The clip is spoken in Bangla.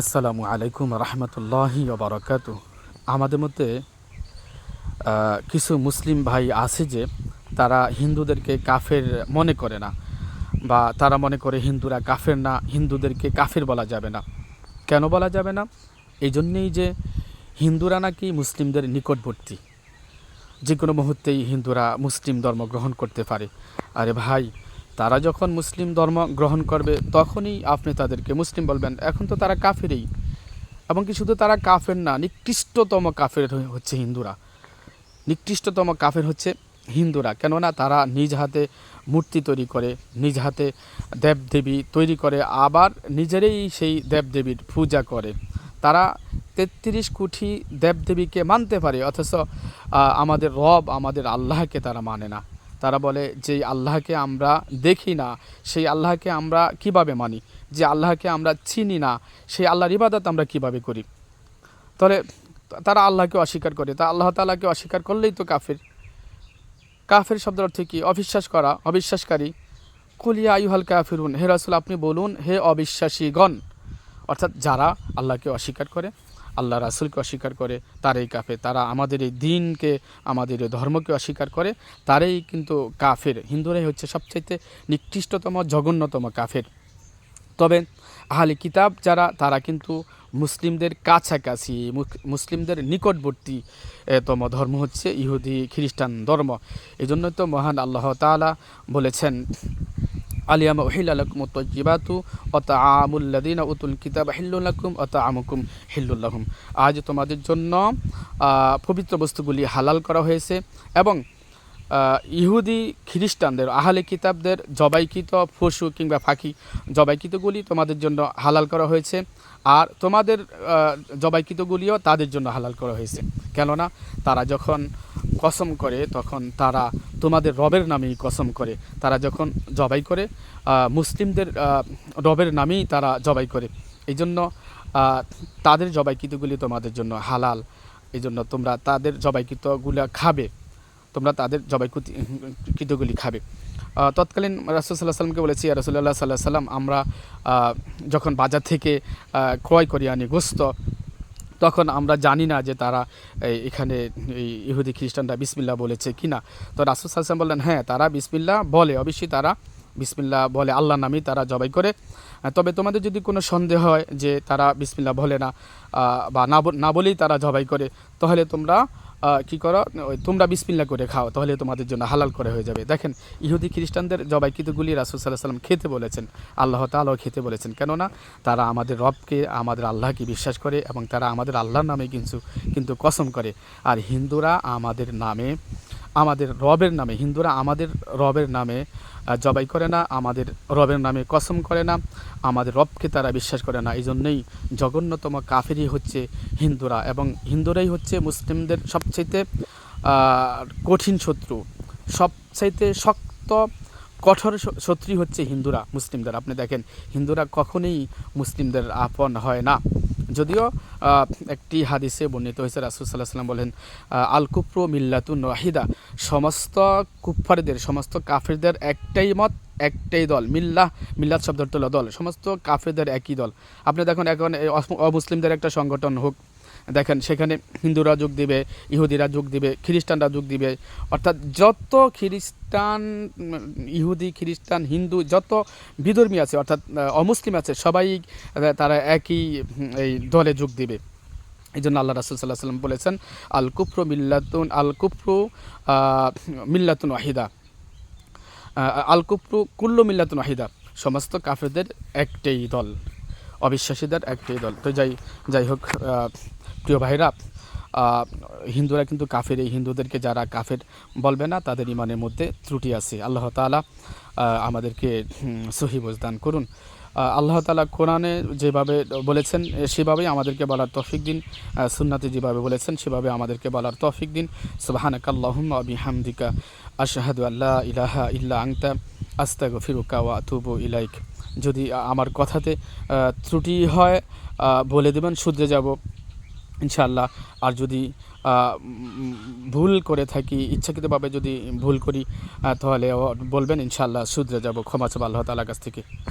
আসসালামু আলাইকুম রহমতুল্লাহি বারকাত আমাদের মধ্যে কিছু মুসলিম ভাই আছে যে, তারা হিন্দুদেরকে কাফের মনে করে না, বা তারা মনে করে হিন্দুরা কাফের না, হিন্দুদেরকে কাফের বলা যাবে না। কেন বলা যাবে না? এই জন্যেই যে হিন্দুরা নাকি মুসলিমদের নিকটবর্তী। যে কোনো মুহূর্তেই হিন্দুরা মুসলিম ধর্ম গ্রহণ করতে পারে। আরে ভাই তারা যখন মুসলিম ধর্ম গ্রহণ করবে, তখনই আপনি তাদেরকে মুসলিম বলবেন। এখন তো তারা কাফেরই। এবং কি শুধু তারা কাফের না, নিকৃষ্টতম কাফের হচ্ছে হিন্দুরা। নিকৃষ্টতম কাফের হচ্ছে হিন্দুরা। কেননা তারা নিজ হাতে মূর্তি তৈরি করে, নিজ হাতে দেবদেবী তৈরি করে, আবার নিজেরাই সেই দেবদেবীর পূজা করে। তারা তেত্রিশ কোটি দেবদেবীকে মানতে পারে, অথচ আমাদের রব, আমাদের আল্লাহকে তারা মানে না। তারা বলে যে আল্লাহকে আমরা দেখি না, সেই আল্লাহকে আমরা কীভাবে মানি? যে আল্লাহকে আমরা চিনি না, সেই আল্লাহর ইবাদত আমরা কীভাবে করি? তাহলে তারা আল্লাহকে অস্বীকার করে। তা আল্লাহ তাআলাকে অস্বীকার করলেই তো কাফের। কাফের শব্দের অর্থ কি? অবিশ্বাস করা, অবিশ্বাসকারী। কুলিয়া আইহাল কাফিরুন, হে রাসুল, আপনি বলুন, হে অবিশ্বাসীগণ। অর্থাৎ যারা আল্লাহকে অস্বীকার করে আল্লাহ রাসুলকে অস্বীকার করে, তারাই কাফের। তারা আমাদের এই দিনকে, আমাদের এই ধর্মকে অস্বীকার করে, তারাই কিন্তু কাফের। হিন্দুরাই হচ্ছে সবচাইতে নিকৃষ্টতম, জঘন্যতম কাফের। তবে আহলে কিতাব যারা, তারা কিন্তু মুসলিমদের কাছাকাছি মুসলিমদের নিকটবর্তী তম ধর্ম হচ্ছে ইহুদি খ্রিস্টান ধর্ম। এই জন্য তো মহান আল্লাহ তাআলা বলেছেন আলিয়ামা ওহিল আলকুম তজিবাতু অত আমুল্লাদিন উতুল কিতাব হিল্লুল্লাকুম অত আমুকুম হিল্লুল্লাহুম আজ তোমাদের জন্য পবিত্র বস্তুগুলি হালাল করা হয়েছে এবং ইহুদি খ্রিস্টানদের, আহলে কিতাবদের জবাইকৃত পশু কিংবা পাখি জবাইকৃতগুলি তোমাদের জন্য হালাল করা হয়েছে আর তোমাদের জবাইকৃতগুলিও তাদের জন্য হালাল করা হয়েছে। কেননা তারা যখন কসম করে, তখন তারা তোমাদের রবের নামেই কসম করে। তারা যখন জবাই করে মুসলিমদের রবের নামেই তারা জবাই করে। এই জন্য তাদের জবাইকৃতগুলি তোমাদের জন্য হালাল। এই জন্য তোমরা তাদের জবাইকৃতগুলো খাবে। তোমরা তাদের জবাই কৃতগুলি খাবে। তৎকালীন রাসুল সাল্লাহ সাল্লামকে বলেছি রসুল্লাহ সাল্লাহ সাল্লাম আমরা যখন বাজার থেকে ক্রয় করি আনি গোস্ত, তখন আমরা জানি না যে তারা এখানে, এই ইহুদি খ্রিস্টানরা বিসমিল্লা বলেছে কি না তো রাসুল সাল্লাম বললেন হ্যাঁ তারা বিসমিল্লা বলে, অবশ্যই তারা বিসমিল্লা বলে আল্লাহ নামেই তারা জবাই করে। তবে তোমাদের যদি কোনো সন্দেহ হয় যে তারা বিসমিল্লা বলে না বা, না বলেই তারা জবাই করে, তাহলে তোমরা কি করো? তোমরা বিসমিল্লা করে খাও, তাহলে তোমাদের জন্য হালাল করে হয়ে যাবে। দেখেন, ইহুদি খ্রিস্টানদের জবাইকৃতগুলি রাসুল সাল্লাহ সাল্লাম খেতে বলেছেন, আল্লাহ তালাও খেতে বলেছেন। কেননা, তারা আমাদের রবকে, আমাদের আল্লাহকে বিশ্বাস করে এবং তারা আমাদের আল্লাহর নামে কিন্তু কিন্তু কসম করে। আর হিন্দুরা আমাদের নামে আমাদের রবের নামে, হিন্দুরা আমাদের রবের নামে জবাই করে না, আমাদের রবের নামে কসম করে না, আমাদের রবকে তারা বিশ্বাস করে না। এই জন্যই জঘন্যতম কাফেরই হচ্ছে হিন্দুরা এবং হিন্দুরাই হচ্ছে মুসলিমদের সবচাইতে কঠিন শত্রু। সবচাইতে শক্ত, কঠোর শত্রু হচ্ছে হিন্দুরা, মুসলিমদের। আপনি দেখেন, হিন্দুরা কখনোই মুসলিমদের আপন হয় না। যদিও একটি হাদিসে বর্ণিত হয়েছে, রাসুল সাল্লাহ সাল্লাম বলেন আল কুপ্রো মিল্লাতুন ওয়াহিদা। সমস্ত কুফফারদের, সমস্ত কাফেরদের একটাই মত, একটাই দল। মিল্লাহ, মিল্লাত শব্দ দল। সমস্ত কাফেরদের একই দল। আপনি দেখুন, এখন অমুসলিমদের একটা সংগঠন হোক দেখেন, সেখানে হিন্দুরা যোগ দিবে, ইহুদিরা যোগ দিবে, খ্রিস্টানরা যোগ দিবে। অর্থাৎ যত খ্রিস্টান, ইহুদি, খ্রিস্টান, হিন্দু, যত বিধর্মী আছে, অর্থাৎ অমুসলিম আছে, সবাই তারা একই এই দলে যোগ দিবে। এই জন্য আল্লাহ রাসুল সাল্লাহ সাল্লাম বলেছেন আল কুফরু মিল্লাতুন আল কুফরু মিল্লাতুন ওয়াহিদা। আল কুফরু কুল্লু মিল্লাতুন ওয়াহিদা। সমস্ত কাফেরদের একটাই দল। অবিশ্বাসীদের একটাই দল। তো যাই যাই হোক প্রিয় ভাইরা হিন্দুরা কিন্তু কাফের। এই হিন্দুদেরকে যারা কাফের বলবে না তাদের ইমানের মধ্যে ত্রুটি আছে। আল্লাহ আহ, আমাদেরকে সহি দান করুন। আল্লাহ তালা কোরআনে যেভাবে বলেছেন সেভাবেই আমাদেরকে বলার তৌফিক দিন। সুন্নাতে যেভাবে বলেছেন সেভাবে আমাদেরকে বলার তৌফিক দিন। সুবহানাক আল্লাহুম্মা ওয়া বিহামদিকা আশহাদু আল্লা ইলাহা ইল্লা আনতা আস্তাগফিরুকা ওয়া আতুবু ইলাইক। যদি আমার কথাতে ত্রুটি হয় বলে দেবেন, শুধরে যাব। ইনশাল্লাহ আর যদি ভুল করে থাকি, ইচ্ছাকৃতভাবে যদি ভুল করি তাহলে বলবেন ইনশাল্লাহ শুধরে যাব। ক্ষমা চাব আল্লাহ তালার কাছ থেকে।